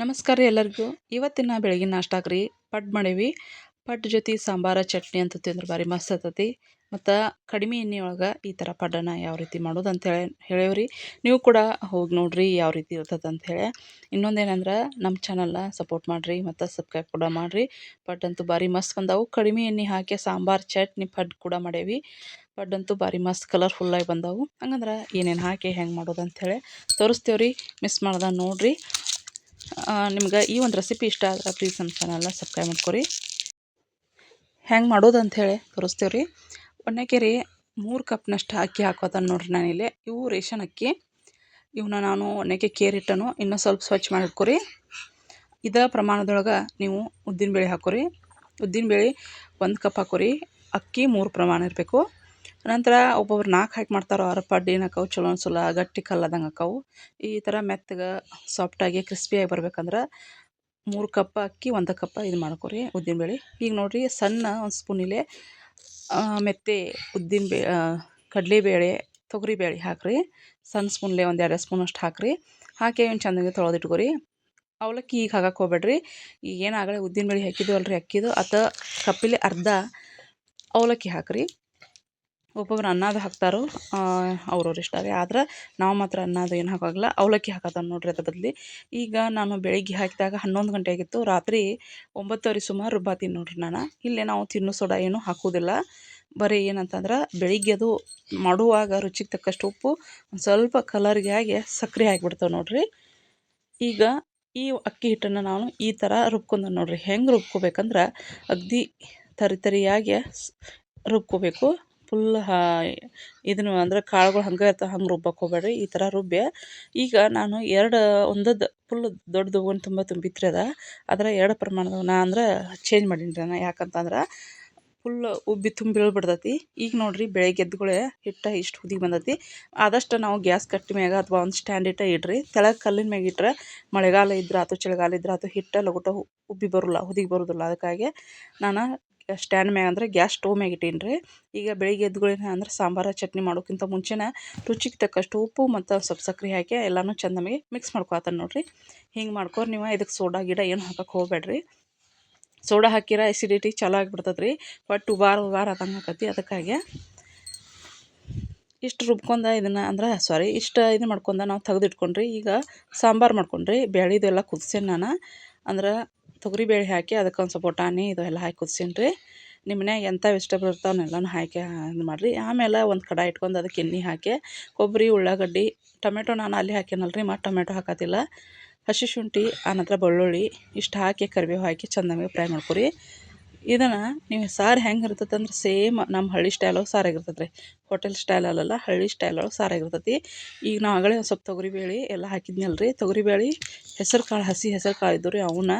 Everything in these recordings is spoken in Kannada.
ನಮಸ್ಕಾರ ರೀ ಎಲ್ಲರಿಗೂ. ಇವತ್ತಿನ ಬೆಳಗಿನ ನಾಷ್ಟಾಕ್ ರೀ ಪಡ್ ಮಾಡೀವಿ. ಪಡ್ ಜೊತೆ ಸಾಂಬಾರ, ಚಟ್ನಿ ಅಂತ ತಿಂದ್ರೆ ಭಾರಿ ಮಸ್ತ್ ಆತತಿ. ಮತ್ತು ಕಡಿಮೆ ಎಣ್ಣೆಯೊಳಗೆ ಈ ಥರ ಪಡ್ಡನ ಯಾವ ರೀತಿ ಮಾಡೋದು ಅಂತೇಳಿ ಹೇಳೇವ್ರಿ ನೀವು ಕೂಡ ಹೋಗಿ ನೋಡ್ರಿ ಯಾವ ರೀತಿ ಇರ್ತದೆ ಅಂಥೇಳಿ ಇನ್ನೊಂದೇನಂದ್ರೆ ನಮ್ಮ ಚಾನಲ್ನ ಸಪೋರ್ಟ್ ಮಾಡಿರಿ ಮತ್ತು ಸಬ್ಸ್ಕ್ರೈಬ್ ಕೂಡ ಮಾಡಿರಿ. ಪಡ್ ಅಂತೂ ಭಾರಿ ಮಸ್ತ್ ಬಂದವು. ಕಡಿಮೆ ಎಣ್ಣೆ ಹಾಕಿ ಸಾಂಬಾರು, ಚಟ್ನಿ, ಪಡ್ ಕೂಡ ಮಾಡೇವಿ. ಪಡ್ ಅಂತೂ ಭಾರಿ ಮಸ್ತ್ ಕಲರ್ಫುಲ್ಲಾಗಿ ಬಂದವು. ಹಂಗಂದ್ರೆ ಏನೇನು ಹಾಕಿ ಹೆಂಗೆ ಮಾಡೋದು ಅಂಥೇಳಿ ತೋರಿಸ್ತೇವ್ರಿ. ಮಿಸ್ ಮಾಡ್ದೆ ನೋಡಿರಿ. ನಿಮ್ಗೆ ಈ ಒಂದು ರೆಸಿಪಿ ಇಷ್ಟ ಆದ್ರೆ ಪ್ಲೀಸ್ ನಮ್ಮ ಚಾನಲ್ನ ಸಬ್ಸ್ಕ್ರೈಬ್ ಮಾಡ್ಕೊರಿ. ಹೆಂಗೆ ಮಾಡೋದು ಅಂಥೇಳಿ ತೋರಿಸ್ತೀವಿ ರೀ ಒಣ್ಣೆಕೆ ರೀ ಮೂರು ಕಪ್ನಷ್ಟು ಅಕ್ಕಿ ಹಾಕೋತಾನೆ ನೋಡ್ರಿ ನಾನಿಲ್ಲಿ ಇವು ರೇಷನ್ ಅಕ್ಕಿ. ಇವನ್ನ ನಾನು ಒಣಕೆ ಕೇರಿಟ್ಟನು ಇನ್ನೂ ಸ್ವಲ್ಪ ಸ್ವಚ್ಛ ಮಾಡಿ ಇಟ್ಕೊರಿ ಇದೇ ಪ್ರಮಾಣದೊಳಗೆ ನೀವು ಉದ್ದಿನಬೇಳೆ ಹಾಕೋರಿ. ಉದ್ದಿನಬೇಳೆ ಒಂದು ಕಪ್ ಹಾಕೋರಿ. ಅಕ್ಕಿ ಮೂರು ಪ್ರಮಾಣ ಇರಬೇಕು. ನಂತರ ಒಬ್ಬೊಬ್ರು ನಾಲ್ಕು ಹಾಕಿ ಮಾಡ್ತಾರೋ ಅವ್ರ ಪಡ್ಡು ಏನು ಆಕವು ಚಲೋ ಅನ್ಸಲ್ಲ, ಗಟ್ಟಿ ಕಲ್ಲದಂಗೆ ಅಕ್ಕವು ಈ ಥರ ಮೆತ್ತಗೆ ಸಾಫ್ಟಾಗಿ ಕ್ರಿಸ್ಪಿಯಾಗಿ ಬರ್ಬೇಕಂದ್ರೆ ಮೂರು ಕಪ್ ಅಕ್ಕಿ, ಒಂದು ಕಪ್ ಇದು ಮಾಡ್ಕೊರಿ ಉದ್ದಿನಬೇಳೆ. ಈಗ ನೋಡಿರಿ ಸಣ್ಣ ಒಂದು ಸ್ಪೂನಿಲೆ ಮೆತ್ತೆ ಉದ್ದಿನ ಬೇ ಕಡಲೆಬೇಳೆ, ತೊಗರಿಬೇಳೆ ಹಾಕಿರಿ. ಸಣ್ಣ ಸ್ಪೂನ್ಲೆ ಒಂದು ಎರಡು ಸ್ಪೂನಷ್ಟು ಹಾಕಿರಿ. ಹಾಕಿ ಏನು ಚೆಂದಾಗಿ ತೊಳೆದಿಟ್ಕೊರಿ ಅವಲಕ್ಕಿ ಈಗ ಹಾಕಕ್ಕೆ ಹೋಗ್ಬೇಡ್ರಿ. ಈಗ ಏನು ಆಗಲೇ ಹಾಕಿದ್ದು ಅಲ್ರಿ ಅಕ್ಕಿದು, ಅದ ಕಪ್ಪಿಲೆ ಅರ್ಧ ಅವಲಕ್ಕಿ ಹಾಕಿರಿ. ಒಬ್ಬೊಬ್ರು ಅನ್ನದ ಹಾಕ್ತಾರೋ ಅವ್ರವ್ರ ಇಷ್ಟ ರೀ. ಆದ್ರೆ ನಾವು ಮಾತ್ರ ಅನ್ನದ ಏನು ಹಾಕೋಂಗಿಲ್ಲ, ಅವಲಕ್ಕಿ ಹಾಕತ್ತಾನ ನೋಡಿರಿ ಅದ್ರ ಬದಲಿ. ಈಗ ನಾನು ಬೆಳಿಗ್ಗೆ ಹಾಕಿದಾಗ ಹನ್ನೊಂದು ಗಂಟೆ ಆಗಿತ್ತು. ರಾತ್ರಿ ಒಂಬತ್ತುವರೆ ಸುಮಾರು ರುಬ್ಬಾತೀನಿ ನೋಡಿರಿ ನಾನು. ಇಲ್ಲೇ ನಾವು ತಿನ್ನೋ ಸೋಡಾ ಏನು ಹಾಕೋದಿಲ್ಲ. ಬರೀ ಏನಂತಂದ್ರೆ ಬೆಳಿಗ್ಗೆ ಅದು ಮಾಡುವಾಗ ರುಚಿಗೆ ತಕ್ಕಷ್ಟು ಉಪ್ಪು, ಒಂದು ಸ್ವಲ್ಪ ಕಲರ್ಗೆ ಆಗಿ ಸಕ್ಕರೆ ಹಾಕಿಬಿಡ್ತೇವೆ ನೋಡಿರಿ. ಈಗ ಈ ಅಕ್ಕಿ ಹಿಟ್ಟನ್ನು ನಾನು ಈ ಥರ ರುಬ್ಕೊಂಡ ನೋಡಿರಿ. ಹೆಂಗೆ ರುಬ್ಕೋಬೇಕಂದ್ರೆ ಅಗ್ದಿ ತರಿ ತರಿಯಾಗಿ ರುಬ್ಕೋಬೇಕು. ಫುಲ್ ಹಾ, ಇದನ್ನು ಅಂದ್ರೆ ಕಾಳುಗಳು ಹಂಗೆ ಇರ್ತಾವೆ, ಹಂಗೆ ರುಬ್ಬಕ್ಕೆ ಹೋಗ್ಬೇಡ್ರಿ, ಈ ಥರ ರುಬ್ಬಿ ಈಗ ನಾನು ಎರಡು, ಒಂದದ್ದು ಫುಲ್ ದೊಡ್ಡದು ಒಂದು ತುಂಬ ತುಂಬಿತ್ರಿ ಅದ. ಅದರ ಎರಡು ಪ್ರಮಾಣದ ನಾ ಅಂದ್ರೆ ಚೇಂಜ್ ಮಾಡೀನಿ ರೀ ನಾ ಯಾಕಂತಂದ್ರೆ ಫುಲ್ ಉಬ್ಬಿ ತುಂಬಿ ಬಿಡ್ತೈತಿ ಈಗ ನೋಡ್ರಿ ಬೆಳಗ್ಗೆ ಎದ್ದುಗಳೇ ಹಿಟ್ಟ ಇಷ್ಟು ಹುದಿ ಬಂದೈತಿ. ಆದಷ್ಟು ನಾವು ಗ್ಯಾಸ್ ಕಟ್ಟಿ ಮ್ಯಾಗ ಅಥವಾ ಒಂದು ಸ್ಟ್ಯಾಂಡ್ ಇಟ್ಟ ಇಡ್ರಿ. ತೆಳಗೆ ಕಲ್ಲಿನ ಮ್ಯಾಗ ಇಟ್ಟರೆ ಮಳೆಗಾಲ ಇದ್ರೆ ಅಥವಾ ಚಳಿಗಾಲ ಇದ್ರೆ ಅಥವಾ ಹಿಟ್ಟ ಲಗುಟ ಉಬ್ಬಿ ಬರೋಲ್ಲ, ಹುದಿಗೆ ಬರೋದಿಲ್ಲ. ಅದಕ್ಕಾಗಿ ನಾನು ಸ್ಟ್ಯಾಂಡ್ ಮ್ಯಾಗ ಅಂದ್ರೆ ಗ್ಯಾಸ್ ಸ್ಟವ್ ಮ್ಯಾಗ ಇಟ್ಟೀನಿ ರೀ. ಈಗ ಬೆಳಿಗ್ಗೆ ಎದ್ದುಗಳೇನ ಅಂದ್ರೆ ಸಾಂಬಾರ, ಚಟ್ನಿ ಮಾಡೋಕ್ಕಿಂತ ಮುಂಚೆನೇ ರುಚಿಗೆ ತಕ್ಕಷ್ಟು ಉಪ್ಪು ಮತ್ತು ಸ್ವಲ್ಪ ಸಕ್ಕರೆ ಹಾಕಿ ಎಲ್ಲನೂ ಚಂದ ನಮಗೆ ಮಿಕ್ಸ್ ಮಾಡ್ಕೊತಾನೆ ನೋಡಿರಿ. ಹಿಂಗೆ ಮಾಡ್ಕೊರಿ ನೀವು ಇದಕ್ಕೆ ಸೋಡಾ, ಗಿಡ ಏನು ಹಾಕಕ್ಕೆ ಹೋಗಬೇಡ್ರಿ ಸೋಡಾ ಹಾಕಿರ ಎಸಿಡಿಟಿ ಚಲೋ ಆಗಿಬಿಡ್ತದೆ ರೀ ಒಟ್ಟು ಉಬಾರ ಉಬಾರ ಆದಂಗೆ ಹಾಕತಿ ಅದಕ್ಕಾಗಿ. ಇಷ್ಟು ರುಬ್ಕೊಂಡ ಇದನ್ನು ಅಂದ್ರೆ ಸಾರಿ ಇಷ್ಟು ಇದು ಮಾಡ್ಕೊಂಡ ನಾವು ತೆಗೆದಿಟ್ಕೊಂಡ್ರಿ. ಈಗ ಸಾಂಬಾರು ಮಾಡ್ಕೊಂಡ್ರಿ. ಬೇಳೆದೆಲ್ಲ ಕುದಿಸೇನೆ ನಾನು. ಅಂದ್ರೆ ತೊಗರಿಬೇಳೆ ಹಾಕಿ ಅದಕ್ಕೆ ಒಂದು ಸ್ವಲ್ಪ ಬಟಾಣಿ ಇದು ಎಲ್ಲ ಹಾಕಿ ಕುದಿಸೀನಿ ರೀ. ನಿಮ್ಮ ಮನ್ಯಾಗ ಎಂಥ ವೆಜಿಟೇಬಲ್ ಇರ್ತಾವನ್ನೆಲ್ಲನೂ ಹಾಕಿ, ಇದು ಮಾಡಿರಿ. ಆಮೇಲೆ ಒಂದು ಕಡಾಯಿ ಇಟ್ಕೊಂಡು ಅದಕ್ಕೆ ಎಣ್ಣೆ ಹಾಕಿ, ಕೊಬ್ಬರಿ, ಉಳ್ಳಾಗಡ್ಡಿ, ಟೊಮೆಟೊ ನಾನು ಅಲ್ಲಿ ಹಾಕಿನಲ್ರಿ, ಮತ್ತು ಟೊಮೆಟೊ ಹಾಕತ್ತಿಲ್ಲ. ಹಸಿ ಶುಂಠಿ, ಆನಂತರ ಬೆಳ್ಳುಳ್ಳಿ, ಇಷ್ಟು ಹಾಕಿ ಕರಿಬೇವು ಹಾಕಿ ಚಂದಾಗಿ ಫ್ರೈ ಮಾಡ್ಕೊರಿ. ಇದನ್ನು ನೀವು ಸಾರು ಹೆಂಗೆ ಇರ್ತೈತೆ ಅಂದ್ರೆ ಸೇಮ್ ನಮ್ಮ ಹಳ್ಳಿ ಸ್ಟೈಲ್ ಸ್ಟೈಲೊಳಗೆ ಆಗಿರ್ತೈತೆ ರೀ ಹೋಟೆಲ್ ಸ್ಟೈಲ್ ಅಲ್ಲಲ್ಲ, ಹಳ್ಳಿ ಸ್ಟೈಲೊಳಗೆ ಸಾರಾಗಿರ್ತೈತಿ ಈಗ ನಾವು ಆಗಲೇ ಒಂದು ಸ್ವಲ್ಪ ತೊಗರಿಬೇಳೆ ಎಲ್ಲ ಹಾಕಿದ್ನಲ್ಲ ರೀ ತೊಗರಿಬೇಳೆ ಹೆಸರು ಕಾಳು, ಹಸಿ ಹೆಸರು ಕಾಳು ಇದ್ದವು ರೀ ಅವನ್ನ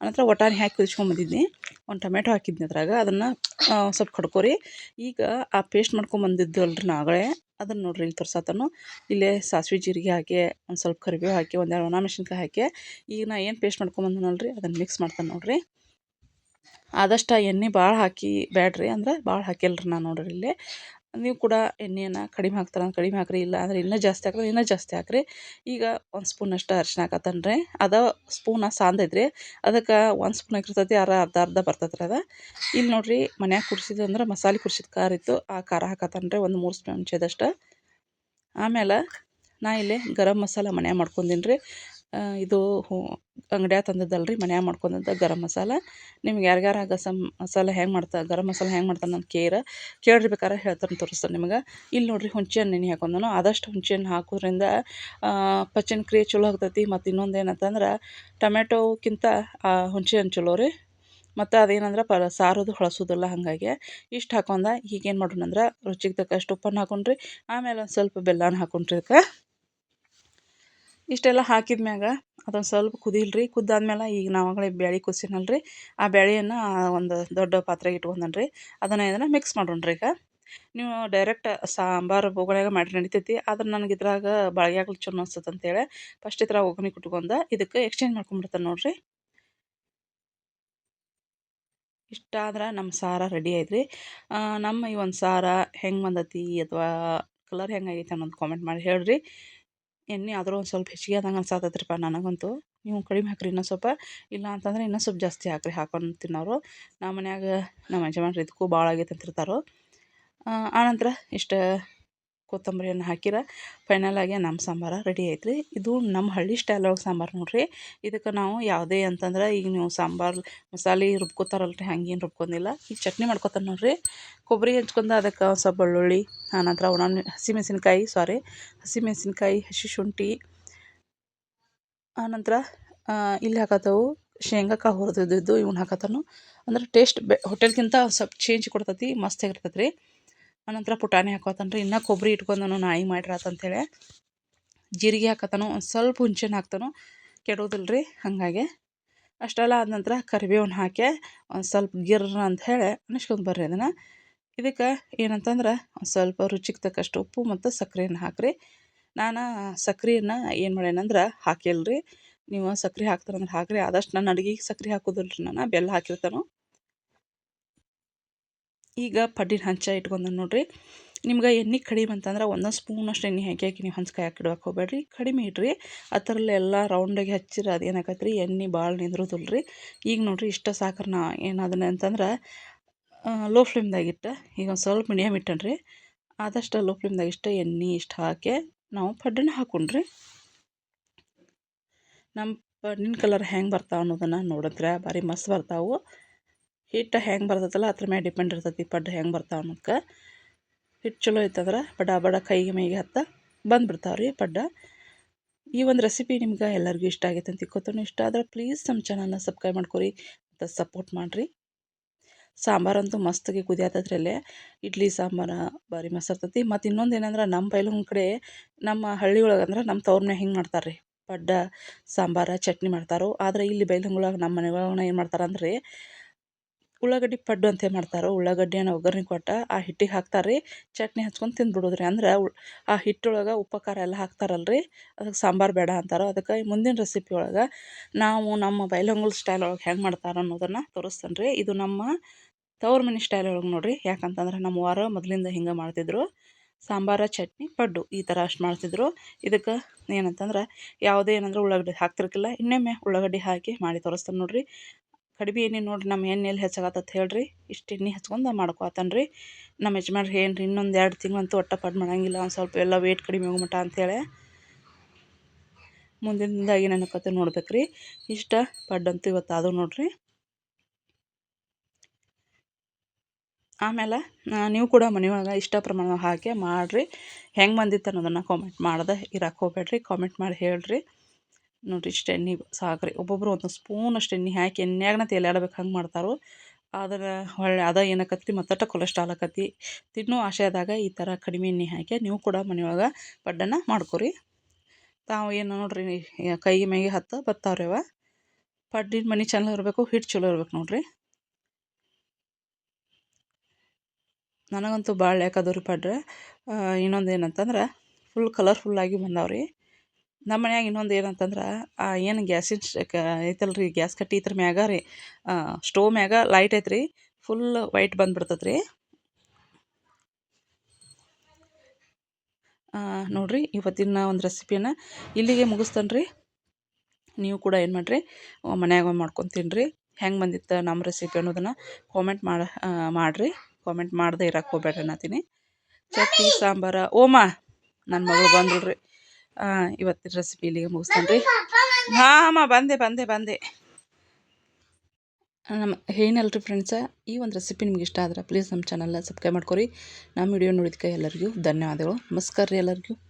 ಅನಂತರ ಒಟಾಣಿ ಹಾಕಿ ಕುದಿಸ್ಕೊಂಬಂದಿದ್ನಿ ಒಂದು ಟೊಮೆಟೊ ಹಾಕಿದ್ನಿ ಅದ್ರಾಗ. ಅದನ್ನು ಸ್ವಲ್ಪ ಕಡ್ಕೊರಿ. ಈಗ ಆ ಪೇಸ್ಟ್ ಮಾಡ್ಕೊಂಬಂದಿದ್ದವಲ್ಲ ರೀ ನಾಗಳೇ ಅದನ್ನು ನೋಡ್ರಿ ಇಲ್ಲಿ ತೋರ್ಸತ್ತನು ಇಲ್ಲೇ ಸಾಸಿವೆ ಜೀರಿಗೆ ಹಾಕಿ, ಒಂದು ಸ್ವಲ್ಪ ಕರಿಬೇವು ಹಾಕಿ ಒಂದೆರಡು ಒಣ ಮೆಣಸಿನ್ಕಾಯಿ ಹಾಕಿ. ಈಗ ನಾ ಏನು ಪೇಸ್ಟ್ ಮಾಡ್ಕೊಂಬಂದನಲ್ರಿ ಅದನ್ನು ಮಿಕ್ಸ್ ಮಾಡ್ತಾನೆ ನೋಡಿರಿ. ಆದಷ್ಟು ಎಣ್ಣೆ ಭಾಳ ಹಾಕಿ ಬ್ಯಾಡ್ರಿ ಅಂದ್ರೆ ಭಾಳ ಹಾಕಿಲ್ಲ ರೀ ನಾನು ನೋಡಿರಿ ಇಲ್ಲಿ. ನೀವು ಕೂಡ ಎಣ್ಣೆಯನ್ನು ಕಡಿಮೆ ಹಾಕ್ತಾರೆ ಅಂದ್ರೆ ಕಡಿಮೆ ಹಾಕಿರಿ, ಇಲ್ಲ ಅಂದ್ರೆ ಇನ್ನೂ ಜಾಸ್ತಿ ಹಾಕಿದ್ರೆ ಇನ್ನೂ ಜಾಸ್ತಿ ಹಾಕಿರಿ. ಈಗ ಒಂದು ಸ್ಪೂನಷ್ಟು ಅರಿಶಿನ ಹಾಕತ್ತಾನೆ ರೀ ಅದು ಸ್ಪೂನ ಸಾಂದೈತೆ ರೀ ಅದಕ್ಕೆ ಒಂದು ಸ್ಪೂನ್ ಹಾಕಿರ್ತೈತಿ, ಅರ ಅರ್ಧ ಅರ್ಧ ಬರ್ತೈತ್ರಿ ಅದು. ಇಲ್ಲಿ ನೋಡಿರಿ ಮನ್ಯಾಗ ಕುಡ್ಸಿದ್ದು ಅಂದ್ರೆ ಮಸಾಲೆ ಕುಡಿಸಿದ ಖಾರ ಇತ್ತು, ಆ ಖಾರ ಹಾಕತ್ತಾನೆ ರೀ ಒಂದು ಮೂರು ಸ್ಪೂನ್ ಚದಷ್ಟು ಆಮೇಲೆ ನಾ ಇಲ್ಲಿ ಗರಂ ಮಸಾಲ ಮನ್ಯಾಗ ಮಾಡ್ಕೊಂಡೀನಿ ರೀ ಇದು ಹ್ಞೂ ಅಂಗಡ್ಯಾಗ ತಂದದ್ದಲ್ಲ ರೀ ಮನ್ಯಾಗ ಮಾಡ್ಕೊಂಡಿದ್ದ ಗರಂ ಮಸಾಲ. ನಿಮ್ಗೆ ಯಾರ್ಯಾರ ಗಸಮ್ ಮಸಾಲೆ ಹೆಂಗೆ ಮಾಡ್ತಾ, ಗರಂ ಮಸಾಲೆ ಹೆಂಗೆ ಮಾಡ್ತಾನೆ ನಾನು ಕೇರ. ಕೇಳ್ರಿ ಬೇಕಾರೆ ಹೇಳ್ತಾನೆ ತೋರಿಸ್ತಾನೆ ನಿಮ್ಗೆ. ಇಲ್ಲಿ ನೋಡಿರಿ ಹಣ್ಣು ನೆನೆ ಹಾಕೊಂಡನು ಆದಷ್ಟು ಹುಣ್ಸೆ ಹಣ್ಣು ಹಾಕೋದ್ರಿಂದ ಪಚನ ಕ್ರಿಯೆ ಚಲೋ ಆಗ್ತೈತಿ. ಮತ್ತು ಇನ್ನೊಂದು ಏನಂತಂದ್ರೆ ಟೊಮೆಟೋಕ್ಕಿಂತ ಹುಣ್ಸೆ ಹಣ್ಣು ಚಲೋ ರೀ. ಮತ್ತು ಅದೇನಂದ್ರೆ ಪ ಸಾರೋದು ಹೊಳಸೋದಿಲ್ಲ ಹಾಗಾಗಿ. ಇಷ್ಟು ಹಾಕೊಂಡ, ಈಗೇನು ಮಾಡೋಣ ಅಂದ್ರೆ ರುಚಿಗೆ ತಕ್ಕಷ್ಟು ಉಪ್ಪನ್ನು ಹಾಕೊಂಡ್ರಿ. ಆಮೇಲೆ ಒಂದು ಸ್ವಲ್ಪ ಬೆಲ್ಲನ ಹಾಕೊಂಡ್ರಿ ಅದಕ್ಕೆ ಇಷ್ಟೆಲ್ಲ ಹಾಕಿದ ಮ್ಯಾಗ ಅದೊಂದು ಸ್ವಲ್ಪ ಕುದಿಲ್ರಿ ಕುದ್ದಾದ್ಮೇಲೆ ಈಗ ನಾವು ಬೇಳೆ ಕುದಿಸಿನಲ್ಲ ರೀ ಆ ಬ್ಯಾಳೆಯನ್ನು ಒಂದು ದೊಡ್ಡ ಪಾತ್ರೆಗೆ ಇಟ್ಕೊಂಡನ್ ರೀ ಅದನ್ನು ಇದನ್ನು ಮಿಕ್ಸ್ ಮಾಡೋಣ್ರಿ ಈಗ. ನೀವು ಡೈರೆಕ್ಟ್ ಸಾಂಬಾರು ಬೋಗಣ್ಯಾಗ ಮಾಡಿ ನಡಿತೈತಿ. ಆದ್ರೆ ನನಗೆ ಇದ್ರಾಗ ಬಾಳ್ಗೆ ಚೆನ್ನ ಚಲೋ ಅನ್ಸುತ್ತೆ ಅಂತೇಳಿ ಫಸ್ಟ್ ಇದ್ರಾಗ ಥರ ಒಗ್ಗರಣೆ ಕುಟ್ಕೊಂಡು ಇದಕ್ಕೆ ಎಕ್ಸ್ಚೇಂಜ್ ಮಾಡ್ಕೊಂಬಿಡ್ತಾನೆ ನೋಡಿರಿ. ಇಷ್ಟಾದ್ರೆ ನಮ್ಮ ಸಾರ ರೆಡಿ ಆಯ್ತು ರೀ ನಮ್ಮ ಈ ಒಂದು ಸಾರ ಹೆಂಗೆ ಬಂದತಿ ಅಥವಾ ಕಲರ್ ಹೆಂಗಾಗೈತೆ ಅನ್ನೋದು ಕಾಮೆಂಟ್ ಮಾಡಿ ಹೇಳಿರಿ. ಎಣ್ಣೆ ಆದರೂ ಒಂದು ಸ್ವಲ್ಪ ಹೆಚ್ಚಿಗೆ ಆದಂಗೆ ಅನ್ಸಾತೈತ್ರಿಪ್ಪ ನನಗಂತೂ. ನೀವು ಕಡಿಮೆ ಹಾಕ್ರಿ ಇನ್ನೂ ಸ್ವಲ್ಪ. ಇಲ್ಲ ಅಂತಂದ್ರೆ ಇನ್ನೂ ಸ್ವಲ್ಪ ಜಾಸ್ತಿ ಹಾಕ್ರಿ, ಹಾಕೊಂಡು ತಿನ್ನೋರು. ನಮ್ಮ ಮನ್ಯಾಗ ನಮ್ಮ ಯಜಮಾನ್ರು ಇದಕ್ಕೂ ಭಾಳ ಆಗೈತೆ ಅಂತಿರ್ತಾರೆ. ಆನಂತರ ಇಷ್ಟು ಕೊತ್ತಂಬರಿಯನ್ನು ಹಾಕಿರ ಫೈನಲ್ ಆಗಿ ನಮ್ಮ ಸಾಂಬಾರು ರೆಡಿ ಐತ್ರಿ. ಇದು ನಮ್ಮ ಹಳ್ಳಿ ಸ್ಟೈಲ್ ಒಳಗೆ ಸಾಂಬಾರು ನೋಡ್ರಿ. ಇದಕ್ಕೆ ನಾವು ಯಾವುದೇ ಅಂತಂದ್ರೆ ಈಗ ನೀವು ಸಾಂಬಾರು ಮಸಾಲೆ ರುಬ್ಕೋತಾರಲ್ರಿ, ಹಂಗೇನು ರುಬ್ಕೊಂಡಿಲ್ಲ. ಈಗ ಚಟ್ನಿ ಮಾಡ್ಕೊತಾರೆ ನೋಡಿರಿ. ಕೊಬ್ಬರಿ ಹೆಚ್ಕೊಂಡು ಅದಕ್ಕೆ ಸ್ವಲ್ಪ ಬೆಳ್ಳುಳ್ಳಿ ಆನಂತರ ಒಣ ಹಸಿಮೆಣ್ಸಿನ್ಕಾಯಿ ಸಾರಿ ಹಸಿಮೆಣ್ಸಿನ್ಕಾಯಿ, ಹಸಿ ಶುಂಠಿ ಆನಂತರ ಇಲ್ಲಿ ಹಾಕತ್ತವು ಶೇಂಗಾಕಾಯಿ ಹುರಿದಿದ್ದು ಇವ್ನ ಹಾಕತ್ತಾನು. ಅಂದ್ರೆ ಟೇಸ್ಟ್ ಬೆ ಹೋಟೆಲ್ಗಿಂತ ಸ್ವಲ್ಪ ಚೇಂಜ್ ಕೊಡ್ತೈತಿ, ಮಸ್ತ್ ಆಗಿರ್ತೈತೆ ರೀ ಆನಂತರ ಪುಟಾಣಿ ಹಾಕೋತಾನೆ ರೀ ಇನ್ನೂ ಕೊಬ್ಬರಿ ಇಟ್ಕೊಂಡನು ನಾಯಿ ಮಾಡಿರಾತ ಅಂಥೇಳಿ ಜೀರಿಗೆ ಹಾಕತ್ತಾನು ಒಂದು ಸ್ವಲ್ಪ ಹುಂಚೆನ ಹಾಕ್ತಾನು ಕೆಡೋದಿಲ್ಲ ರೀ ಹಾಗಾಗಿ. ಅಷ್ಟೆಲ್ಲ ಆದ ನಂತರ ಕರಿಬೇವನ್ನ ಹಾಕಿ, ಒಂದು ಸ್ವಲ್ಪ ಗಿರ್ರ ಅಂತ ಹೇಳಿ ಅನಿಸ್ಕೊಂಡು ಬರ್ರಿ ಅದನ್ನು. ಇದಕ್ಕೆ ಏನಂತಂದ್ರೆ, ಒಂದು ಸ್ವಲ್ಪ ರುಚಿಗೆ ತಕ್ಕಷ್ಟು ಉಪ್ಪು ಮತ್ತು ಸಕ್ಕರೆಯನ್ನು ಹಾಕ್ರಿ. ನಾನು ಸಕ್ಕರೆಯನ್ನು ಏನು ಮಾಡ್ಯಾನಂದ್ರೆ ಹಾಕಿಲ್ಲ ರೀ ನೀವು ಸಕ್ಕರೆ ಹಾಕ್ತಾರಂದ್ರೆ ಹಾಕ್ರಿ. ಆದಷ್ಟು ನನ್ನ ಅಡ್ಗೆಗೆ ಸಕ್ಕರೆ ಹಾಕೋದಿಲ್ಲ ರೀ ನಾನು, ಬೆಲ್ಲ ಹಾಕಿರ್ತಾನು. ಈಗ ಪಡ್ಡಿನ ಹಂಚ ಇಟ್ಕೊಂಡು ನೋಡಿರಿ. ನಿಮ್ಗೆ ಎಣ್ಣೆ ಕಡಿಮೆ ಅಂತಂದ್ರೆ ಒಂದೊಂದು ಸ್ಪೂನಷ್ಟು ಎಣ್ಣೆ ಹಾಕಿ ಹಾಕಿ ನೀವು ಹಂಚ್ಕಾಯಿ ಹಾಕಿಡ್ಬೇಕು ಹೋಗ್ಬೇಡ್ರಿ. ಕಡಿಮೆ ಇಡ್ರಿ ಆ ಥರಲ್ಲಿ ಎಲ್ಲ ರೌಂಡಾಗಿ ಹಚ್ಚಿರ ಅದು ಏನಾಗತ್ತೆ ರೀ ಎಣ್ಣೆ ಭಾಳ ನಿಂದ್ರೋದಿಲ್ಲ ರೀ ಈಗ ನೋಡಿರಿ ಇಷ್ಟ ಸಾಕರ್ ನಾ ಏನು ಅಂತಂದ್ರೆ ಲೋ ಫ್ಲೇಮ್ದಾಗಿಟ್ಟು ಈಗ ಒಂದು ಸ್ವಲ್ಪ ಮೀಡಿಯಮ್ ಇಟ್ಟನ್ರಿ. ಆದಷ್ಟು ಲೋ ಫ್ಲೇಮ್ದಾಗ ಇಷ್ಟ ಎಣ್ಣೆ ಇಷ್ಟು ಹಾಕಿ ನಾವು ಪಡ್ಡಿನ ಹಾಕೊಂಡ್ರಿ. ನಮ್ಮ ಪಡ್ಡಿನ ಕಲರ್ ಹೆಂಗೆ ಬರ್ತಾವೆ ಅನ್ನೋದನ್ನು ನೋಡಿದ್ರೆ. ಭಾರಿ ಮಸ್ತ್ ಬರ್ತಾವೆ. ಹಿಟ್ಟು ಹೆಂಗೆ ಬರ್ತೈತಲ್ಲ, ಅದ್ರ ಮ್ಯಾಲೆ ಡಿಪೆಂಡ್ ಇರ್ತೈತಿ ಪಡ್ಡು ಹೆಂಗೆ ಬರ್ತಾವೆ ಅನ್ನೋದಕ್ಕೆ ಹಿಟ್ಟು ಚಲೋ ಇತ್ತಂದ್ರೆ ಬಡ ಬಡ ಕೈಗೆ ಮೈಗೆ ಹತ್ತ ಬಂದುಬಿಡ್ತಾವೆ ರೀ ಪಡ್ಡ. ಈ ಒಂದು ರೆಸಿಪಿ ನಿಮ್ಗೆ ಎಲ್ಲರಿಗೂ ಇಷ್ಟ ಆಗೈತೆ ಅಂತ ತಿಕ್ಕೋತನೂ ಇಷ್ಟ ಆದ್ರೆ ಪ್ಲೀಸ್ ನಮ್ಮ ಚಾನಲ್ನ ಸಬ್ಸ್ಕ್ರೈಬ್ ಮಾಡ್ಕೊರಿ ಮತ್ತು ಸಪೋರ್ಟ್ ಮಾಡಿರಿ. ಸಾಂಬಾರಂತೂ ಮಸ್ತಿಗೆ ಕುದಿಯತ್ತದ್ರಲ್ಲೇ ಇಡ್ಲಿ ಸಾಂಬಾರು ಭಾರಿ ಮಸ್ತ್ ಇರ್ತೈತಿ. ಮತ್ತು ಇನ್ನೊಂದು ಏನಂದ್ರೆ ನಮ್ಮ ಬೈಲುನ ಕಡೆ ನಮ್ಮ ಹಳ್ಳಿ ಒಳಗೆ ಅಂದ್ರೆ ನಮ್ಮ ತವ್ರನ್ನ ಹೆಂಗೆ ಮಾಡ್ತಾರೆ ಪಡ್ಡ, ಸಾಂಬಾರು, ಚಟ್ನಿ ಮಾಡ್ತಾರೋ. ಆದರೆ ಇಲ್ಲಿ ಬೈಲಂಗಳಾಗ ನಮ್ಮ ಮನೆ ಒಳಗೆ ಏನು ಮಾಡ್ತಾರೆ ಅಂದ್ರೆ ಉಳ್ಳಾಗಡ್ಡಿ ಪಡ್ಡು ಅಂತ ಮಾಡ್ತಾರೆ? ಉಳ್ಳಾಗಡ್ಡಿಯನ್ನು ಒಗ್ಗರಣೆ ಕೊಟ್ಟು ಆ ಹಿಟ್ಟಿಗೆ ಹಾಕ್ತಾರೆ ರೀ ಚಟ್ನಿ ಹಚ್ಕೊಂಡು ತಿಂದ್ಬಿಡೋದು ರೀ ಅಂದ್ರೆ ಆ ಹಿಟ್ಟೊಳಗೆ ಉಪ್ಪು ಖಾರ ಎಲ್ಲ ಹಾಕ್ತಾರಲ್ಲ ಅದಕ್ಕೆ ಸಾಂಬಾರು ಬೇಡ ಅಂತಾರೆ. ಅದಕ್ಕೆ ಮುಂದಿನ ರೆಸಿಪಿ ಒಳಗೆ ನಾವು ನಮ್ಮ ಬೈಲಂಗುಲ್ ಸ್ಟೈಲ್ ಒಳಗೆ ಹೆಂಗೆ ಮಾಡ್ತಾರೆ ಅನ್ನೋದನ್ನು ತೋರಿಸ್ತೇನೆ ರೀ ಇದು ನಮ್ಮ ತವ್ರ ಮನೆ ಸ್ಟೈಲ್ ಒಳಗೆ ನೋಡಿರಿ. ಯಾಕಂತಂದ್ರೆ ನಮ್ಮ ವಾರ ಮೊದಲಿಂದ ಹಿಂಗೆ ಮಾಡ್ತಿದ್ರು. ಸಾಂಬಾರ, ಚಟ್ನಿ, ಪಡ್ಡು ಈ ಥರ ಅಷ್ಟು ಮಾಡ್ತಿದ್ರು. ಇದಕ್ಕೆ ಏನಂತಂದ್ರೆ ಯಾವುದೇ ಏನಂದ್ರೆ ಉಳ್ಳಾಗಡ್ಡಿ ಹಾಕ್ತಿರ್ಕಿಲ್ಲ. ಇನ್ನೊಮ್ಮೆ ಉಳ್ಳಾಗಡ್ಡಿ ಹಾಕಿ ಮಾಡಿ ತೋರಿಸ್ತಾನೆ ನೋಡಿರಿ. ಕಡಿಮೆ ಎಣ್ಣೆ ನೋಡಿರಿ, ನಮ್ಮ ಎಣ್ಣೆ ಎಲ್ಲಿ ಹೆಚ್ಚಾಗತ್ತಂತ ಹೇಳ್ರಿ. ಇಷ್ಟು ಎಣ್ಣೆ ಹಚ್ಕೊಂಡು ಮಾಡ್ಕೊತಾನೆ ರೀ. ನಮ್ಮ ಯಜಮಾನ್ರು ಏನು ಇನ್ನೊಂದು ಎರಡು ತಿಂಗಳಂತೂ ಒಟ್ಟ ಪಡ್ ಮಾಡಂಗಿಲ್ಲ, ಒಂದು ಸ್ವಲ್ಪ ಎಲ್ಲ ವೇಟ್ ಕಡಿಮೆ ಹೋಗ್ಮಟ ಅಂಥೇಳಿ ಮುಂದಿನದಾಗಿ ನನ್ನ ಕತೆ ನೋಡ್ಬೇಕು ರೀ ಇಷ್ಟ ಪಡ್ಡಂತೂ ಇವತ್ತು ಅದು ನೋಡಿರಿ. ಆಮೇಲೆ ನೀವು ಕೂಡ ಮನೆಯೊಳಗೆ ಇಷ್ಟ ಪ್ರಮಾಣ ಹಾಕಿ ಮಾಡಿರಿ. ಹೆಂಗೆ ಬಂದಿತ್ತು ಅನ್ನೋದನ್ನು ಕಾಮೆಂಟ್ ಮಾಡ್ದೆ ಇರಕ್ಕೆ ಹೋಗ್ಬೇಡ್ರಿ ಕಾಮೆಂಟ್ ಮಾಡಿ ಹೇಳ್ರಿ. ನೋಡಿರಿ ಇಷ್ಟು ಎಣ್ಣೆ ಸಾಕ್ರಿ. ಒಬ್ಬೊಬ್ರು ಒಂದು ಸ್ಪೂನಷ್ಟು ಎಣ್ಣೆ ಹಾಕಿ ಎಣ್ಣೆಯಾಗನ ತೇಲಾಡ್ಬೇಕು ಹಂಗೆ ಮಾಡ್ತಾರೋ ಆದ್ರೆ ಹೊಳ್ಳೆ ಅದ ಏನಾಕತ್ತಿ ಮತ್ತಟ ಕೊಲೆಸ್ಟ್ರಾಲ್ ಆಕತಿ ತಿನ್ನೋ ಆಸೆ ಆದಾಗ ಈ ಥರ ಕಡಿಮೆ ಎಣ್ಣೆ ಹಾಕಿ ನೀವು ಕೂಡ ಮನೆಯೊಳಗೆ ಪಡ್ಡನ್ನು ಮಾಡ್ಕೊರಿ. ತಾವು ಏನು ನೋಡ್ರಿ ಕೈಗೆ ಮೈಗೆ ಹತ್ತು ಬರ್ತಾವ್ರಿ ಅವ. ಪಡ್ಡಿನ ಮನೆ ಚೆನ್ನಾಗಿ ಇರಬೇಕು ಹಿಟ್ಟು ಚಲೋ ಇರ್ಬೇಕು ನೋಡ್ರಿ. ನನಗಂತೂ ಭಾಳ ಯಾಕದವ್ರಿ ಪಡ್ರೆ ಇನ್ನೊಂದು ಏನಂತಂದ್ರೆ, ಫುಲ್ ಕಲರ್ಫುಲ್ಲಾಗಿ ಬಂದಾವ್ರಿ. ನಮ್ಮ ಮನ್ಯಾಗ ಇನ್ನೊಂದು ಏನಂತಂದ್ರೆ ಏನು ಗ್ಯಾಸಿನ ಐತಲ್ಲ ರೀ ಗ್ಯಾಸ್ ಕಟ್ಟಿ ಇದ್ರ ಮ್ಯಾಗ ರೀ ಸ್ಟೋವ್ ಮ್ಯಾಗ ಲೈಟ್ ಐತ್ರಿ, ಫುಲ್ ವೈಟ್ ಬಂದ್ಬಿಡ್ತದೆ ರೀ ನೋಡಿರಿ ಇವತ್ತಿನ ಒಂದು ರೆಸಿಪಿನ ಇಲ್ಲಿಗೆ ಮುಗಿಸ್ತಾನೆ ರೀ ನೀವು ಕೂಡ ಏನು ಮಾಡಿರಿ ಮನ್ಯಾಗ ಮಾಡ್ಕೊತೀನಿ ರೀ ಹೆಂಗೆ ಬಂದಿತ್ತು ನಮ್ಮ ರೆಸಿಪಿ ಅನ್ನೋದನ್ನು ಕಾಮೆಂಟ್ ಮಾಡಿ ಮಾಡಿರಿ. ಕಾಮೆಂಟ್ ಮಾಡದೆ ಇರಕ್ಕೆ ಹೋಗ್ಬೇಡ್ರಿ ಅನ್ನತ್ತೀನಿ. ಚಟ್ನಿ, ಸಾಂಬಾರ, ಓಮ ನನ್ನ ಮಗಳು ಬಂದ್ಬಿಡ್ರಿ ಇವತ್ತಿನ ರೆಸಿಪಿ ಇಲ್ಲಿಗೆ ಮುಗಿಸ್ತೇನೆ ರೀ. ಹಾಂ ಅಮ್ಮ ಬಂದೆ ಬಂದೆ ಬಂದೆ. ನಮ್ಮ ಏನಲ್ರಿ ಫ್ರೆಂಡ್ಸ ಈ ಒಂದು ರೆಸಿಪಿ ನಿಮ್ಗೆ ಇಷ್ಟ ಆದ್ರೆ ಪ್ಲೀಸ್ ನಮ್ಮ ಚಾನಲ್ನ ಸಬ್ಸ್ಕ್ರೈಬ್ ಮಾಡ್ಕೊರಿ. ನಮ್ಮ ವಿಡಿಯೋ ನೋಡಿದ್ಕೆ ಎಲ್ಲರಿಗೂ ಧನ್ಯವಾದಗಳು. ನಮಸ್ಕಾರ ರೀ ಎಲ್ಲರಿಗೂ.